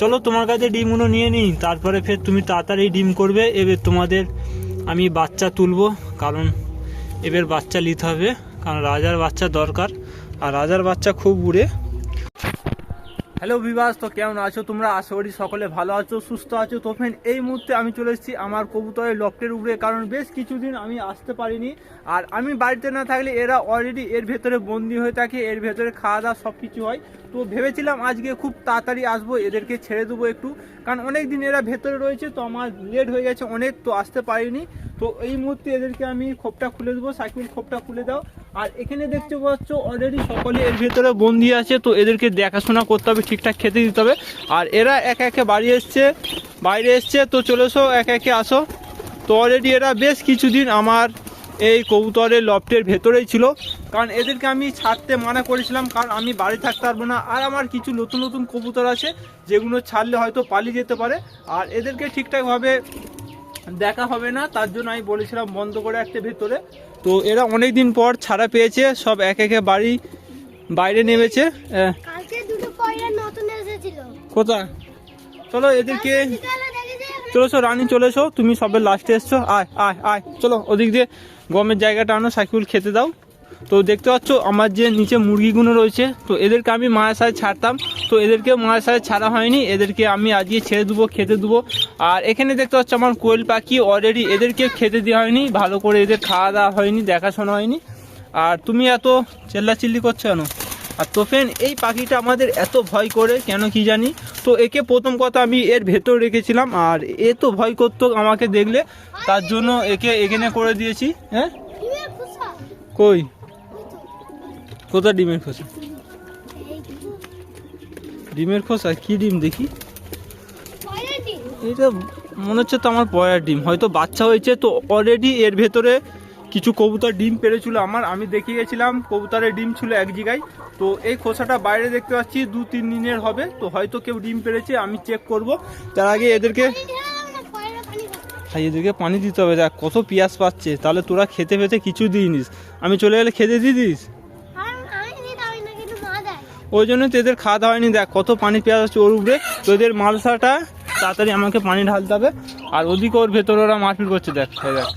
চলো তোমার কাছে ডিমগুলো নিয়ে নিই, তারপরে ফের তুমি তাড়াতাড়ি ডিম করবে, এবার তোমাদের আমি বাচ্চা তুলবো, কারণ এবার বাচ্চা নিতে হবে, কারণ রাজার বাচ্চা দরকার, আর রাজার বাচ্চা খুব উড়ে হ্যালো বিবাস তো কেমন আছো? তোমরা আশা করি সকলে ভালো আছো, সুস্থ আছো। তো ফ্রেন্ড এই মুহূর্তে আমি চলে এসেছি আমার কবুতরের লফটের উপরে, কারণ বেশ কিছুদিন আমি আসতে পারিনি। আর আমি বাড়িতে না থাকলে এরা অলরেডি এর ভেতরে বন্দি হয়ে থাকে, এর ভেতরে খাওয়া দাওয়া সব কিছু হয়। তো ভেবেছিলাম আজকে খুব তাড়াতাড়ি আসব, এদেরকে ছেড়ে দেবো একটু। কারণ অনেক দিন এরা ভেতরে রয়েছে, তো আমার লেট হয়ে গেছে অনেক, তো আসতে পারিনি। তো এই মুহূর্তে এদেরকে আমি খোপটা খুলে দেবো। সাইকেল খোপটা খুলে দাও। আর এখানে দেখতে পাচ্ছ অলরেডি সকলে এর ভেতরে বন্দি আছে, তো এদেরকে দেখাশোনা করতে হবে, ঠিকঠাক খেতে দিতে হবে। আর এরা একে একে বাড়ি এসছে, বাইরে এসছে, তো চলে এসো, একে একে আসো। তো অলরেডি এরা বেশ কিছুদিন আমার এই কবুতরের লফটের ভেতরেই ছিল। কারণ এদেরকে আমি ছাড়তে মানা করেছিলাম, কারণ আমি বাড়ি থাকতে পারব না। আর আমার কিছু নতুন নতুন কবুতর আছে, যেগুলো ছাড়লে হয়তো পালিয়ে যেতে পারে। আর এদেরকে ঠিকঠাকভাবে দেখা হবে না তার জন্য আমি বলেছিলাম বন্ধ করে একটা ভেতরে। তো এরা অনেক দিন পর ছাড়া পেয়েছে সব এক একে বাড়ি বাইরে নেমেছে। কোথায়? চলো এদেরকে চলো সো রানী চলে এসো তুমি সবের লাস্টে এসছো। আয় আয় আয় চলো ওদিক দিয়ে গমের জায়গাটা আনো সাইকুল খেতে দাও। তো দেখতে পাচ্ছ আমার যে নিচে মুরগিগুলো রয়েছে তো এদেরকে আমি মায়ের সাথে ছাড়তাম। তো এদেরকে মায়ের সাথে ছাড়া হয়নি এদেরকে আমি আজকে ছেড়ে দেবো খেতে দেবো। আর এখানে দেখতে পাচ্ছ আমার কোয়েল পাখি অলরেডি এদেরকে খেতে দেওয়া হয়নি ভালো করে এদের খাওয়া দাওয়া হয়নি দেখাশোনা হয়নি। আর তুমি এত চেল্লাচিল্লি করছ কেন? আর তো ফ্রেন্ড এই পাখিটা আমাদের এত ভয় করে কেন কি জানি? তো একে প্রথম কথা আমি এর ভেতর রেখেছিলাম আর এ তো ভয় করতো আমাকে দেখলে তার জন্য একে এখানে করে দিয়েছি হ্যাঁ? কই? কোথায় ডিমের খোসা? ডিমের খোসা? কি ডিম দেখি? এটা মনে হচ্ছে তো আমার পয়ার ডিম। হয়তো বাচ্চা হয়েছে তো অলরেডি এর ভেতরে কিছু কবুতর ডিম পেরেছিল আমার। আমি দেখে গেছিলাম, কবুতরের ডিম ছিল এক জায়গায়। তো এই খোসাটা বাইরে দেখতে পাচ্ছি, দু, তিন দিনের হবে। তো হয়তো কেউ ডিম পেরেছে, আমি চেক করব। তার আগে এদেরকে। ভাই এদেরকে পানি দিতে হবে। দেখ, কত পিয়াস পাচ্ছে। তাহলে তোরা খেতে ফেতে কিছু দিইনিস। আমি চলে গেলে খেতে দিয়ে দিস আর আমি দিতে হয় না কিন্তু মা দেয় ওই জন্য তো এদের খাওয়া দাওয়া হয়নি। দেখ, কত পানি পেঁয়াজ আছে ওর উপরে, তো এদের মালসাটা তাড়াতাড়ি আমাকে পানি ঢালতে হবে। আর ওদিকে ওর ভেতরে ওরা মারপিট করছে, দেখ দেখ।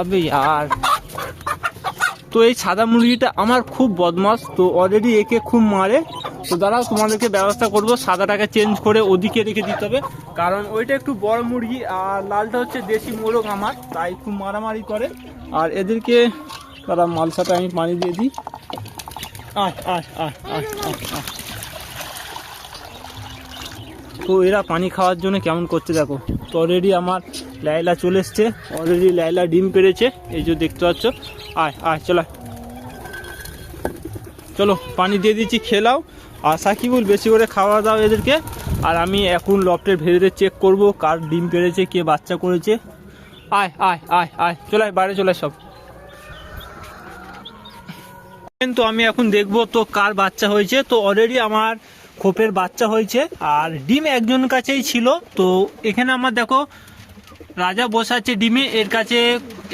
আবে ইয়ার। তো এই সাদা মুরগিটা আমার খুব বদমাস তো অলরেডি একে খুব মারে। তো দাঁড়াও, তোমাদেরকে ব্যবস্থা করব, সাদাটাকে চেঞ্জ করে ওদিকে রেখে দিতে হবে। কারণ ওইটা একটু বড় মুরগি, আর লালটা হচ্ছে দেশি মোরগ আমার, তাই খুব মারামারি করে। আর এদেরকে তারা মালসাটা আমি পানি দিয়ে দিই। তো এরা পানি খাওয়ার জন্য কেমন করছে দেখো। তো অলরেডি আমার লাইলা চলে এসছে। অলরেডি লাইলা ডিম পেরেছে এই যে দেখতে পাচ্ছ। আয় আয়, চলো। চলো, পানি দিয়ে দিচ্ছি খেলাও আর সাকিবুল, বেশি করে খাওয়া দাও এদেরকে। আর আমি এখন লফটের ভেতরে চেক করব কার ডিম পেরেছে কে বাচ্চা করেছে। আয় আয় আয় আয়। চলে, বাইরে চলে সব তো আমি এখন দেখব তো কার বাচ্চা হয়েছে। তো অলরেডি আমার খোপের বাচ্চা হয়েছে আর ডিম একজন কাছেই ছিল। তো এখানে আমার দেখো, রাজা বসে আছে ডিমে, এর কাছে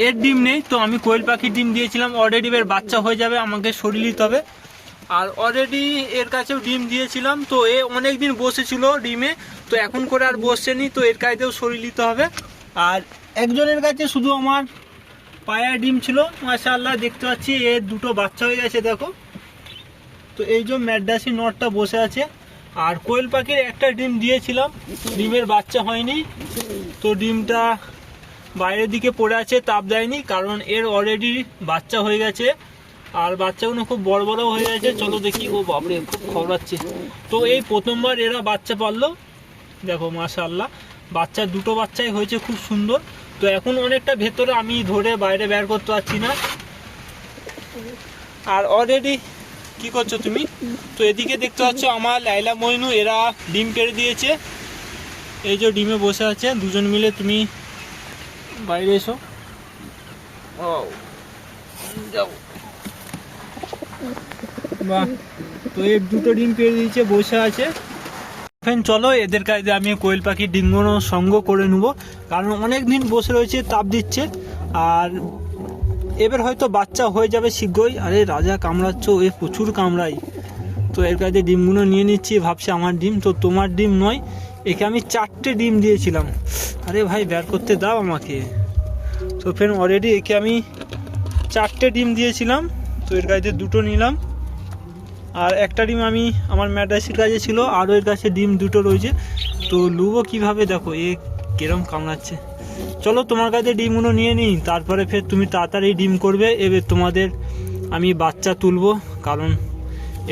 এর ডিম নেই। তো আমি কোয়েল পাখির ডিম দিয়েছিলাম। অলরেডি এর বাচ্চা হয়ে যাবে, আমাকে সরিয়ে নিতে হবে। আর অলরেডি এর কাছেও ডিম দিয়েছিলাম। তো এ অনেক দিন বসেছিল ডিমে। তো এখন করে আর বসছেনি তো এর কাছেও সরিয়ে নিতে হবে। আর একজনের কাছে শুধু আমার পায়া ডিম ছিল, মাশাআল্লাহ দেখতে পাচ্ছি এর দুটো বাচ্চা হয়ে গেছে, দেখো। তো এই যে ম্যাডাসি নটটা বসে আছে, আর কোয়েল পাখির একটা ডিম দিয়েছিলাম, ডিমের বাচ্চা হয়নি। তো ডিমটা বাইরের দিকে পড়ে আছে, তাপ দেয়নি, কারণ এর অলরেডি বাচ্চা হয়ে গেছে, আর বাচ্চাগুলো খুব বড় বড় হয়ে গেছে। চলো দেখি, ও বাপরে, খুব খবরাচ্ছে। তো এই প্রথমবার এরা বাচ্চা পারল দেখো, মাশাআল্লাহ, বাচ্চা, দুটো বাচ্চাই হয়েছে, খুব সুন্দর। তো এখন অনেকটা ভেতরে আমি ধরে বাইরে বের করতে পারছি না। আর অলরেডি কি করছ তুমি? তো এদিকে দেখতে পাচ্ছ আমার লাইলা মইনু এরা ডিম পেড়ে দিয়েছে। এই যে ডিমে বসে আছে দুজন মিলে তুমি বাইরে এসো। যাও বাহ তো এই দুটো ডিম পেড়ে দিয়েছে বসে আছে। ফ্রেন্ড চলো এদের কাছে আমি কোয়েল পাখি ডিমগুলো সঙ্গ করে নেব। কারণ অনেক দিন বসে রয়েছে, তাপ দিচ্ছে। আর এবার হয়তো বাচ্চা হয়ে যাবে শীঘ্রই। আরে, রাজা কামড়াচ্ছ, এ প্রচুর কামড়াই তো এর কাছে ডিমগুলো নিয়ে নিচ্ছি, ভাবছি আমার ডিম, তো তোমার ডিম নয়, একে আমি চারটে ডিম দিয়েছিলাম। আরে ভাই, বের করতে দাও আমাকে। তো ফ্রেন্ড অলরেডি একে আমি চারটে ডিম দিয়েছিলাম। তো এর কাছে দুটো নিলাম। আর একটা ডিম আমি আমার ম্যাডাসির কাছে ছিল আরও এর কাছে ডিম দুটো রয়েছে। তো লুবো কীভাবে দেখো, এ কিরম কামড়াচ্ছে। চলো তোমার কাছে ডিমগুলো নিয়ে নিই, তারপরে ফের তুমি তাড়াতাড়ি ডিম করবে, এবার তোমাদের আমি বাচ্চা তুলবো, কারণ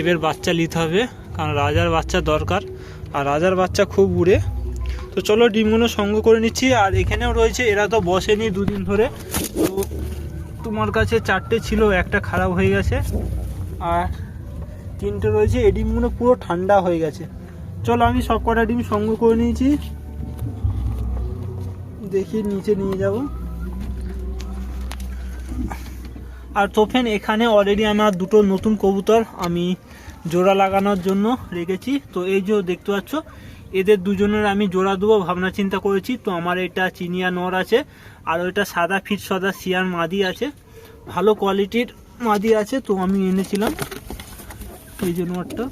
এবার বাচ্চা নিতে হবে, কারণ রাজার বাচ্চা দরকার, আর রাজার বাচ্চা খুব উড়ে তো চলো ডিমগুলো সঙ্গ করে নিচ্ছি, আর এখানেও রয়েছে, এরা তো বসেনি দুদিন ধরে। তো তোমার কাছে চারটে ছিল, একটা খারাপ হয়ে গেছে, আর তিনটে রয়েছে এই ডিমগুলো পুরো ঠান্ডা হয়ে গেছে। চলো আমি সব কটা ডিম সঙ্গ করে নিয়েছি। দেখি নিচে নিয়ে যাব। আর তোফেন, এখানে অলরেডি আমার দুটো নতুন কবুতর আমি জোড়া লাগানোর জন্য রেখেছি। তো এই যে দেখতে পাচ্ছ, এদের দুজনের আমি জোড়া দেবো ভাবনা চিন্তা করেছি। তো আমার এটা চিনিয়া নর আছে, আর ওইটা সাদা ফিট সাদা সিয়ার মাদি আছে। ভালো কোয়ালিটির মাদি আছে, তো আমি এনেছিলাম। এই নটটা।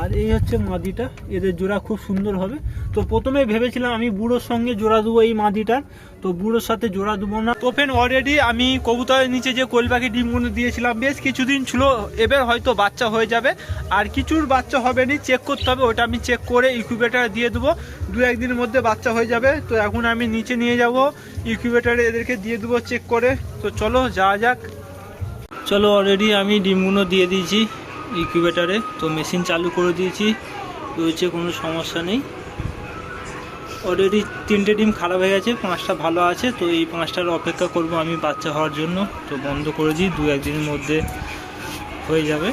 আর এই হচ্ছে মাদিটা, এদের জোড়া খুব সুন্দর হবে। তো প্রথমে ভেবেছিলাম আমি বুড়োর সঙ্গে জোড়া দেবো এই মাদিটার। তো বুড়োর সাথে জোড়া দেবো না। তো ফেন অলরেডি আমি কবুতরের নিচে যে পাখি ডিমগুলো দিয়েছিলাম, বেশ কিছুদিন ছিল, এবার হয়তো বাচ্চা হয়ে যাবে। আর কিছুর বাচ্চা হবে নি চেক করতে হবে, ওটা আমি চেক করে ইকুইবেটার দিয়ে দেবো। দু একদিনের মধ্যে বাচ্চা হয়ে যাবে, তো এখন আমি নিচে নিয়ে যাব। ইকুইবেটারে এদেরকে দিয়ে দেবো চেক করে। তো চলো, যাওয়া যাক। চলো অলরেডি আমি ডিমগুলো দিয়ে দিয়েছি ইকুইবেটারে তো মেশিন চালু করে দিয়েছি। রয়েছে কোনো সমস্যা নেই। অলরেডি তিনটে ডিম খারাপ হয়ে গেছে, পাঁচটা ভালো আছে। তো এই পাঁচটার অপেক্ষা করব আমি বাচ্চা হওয়ার জন্য। তো বন্ধ করে দিই দু একদিনের মধ্যে হয়ে যাবে।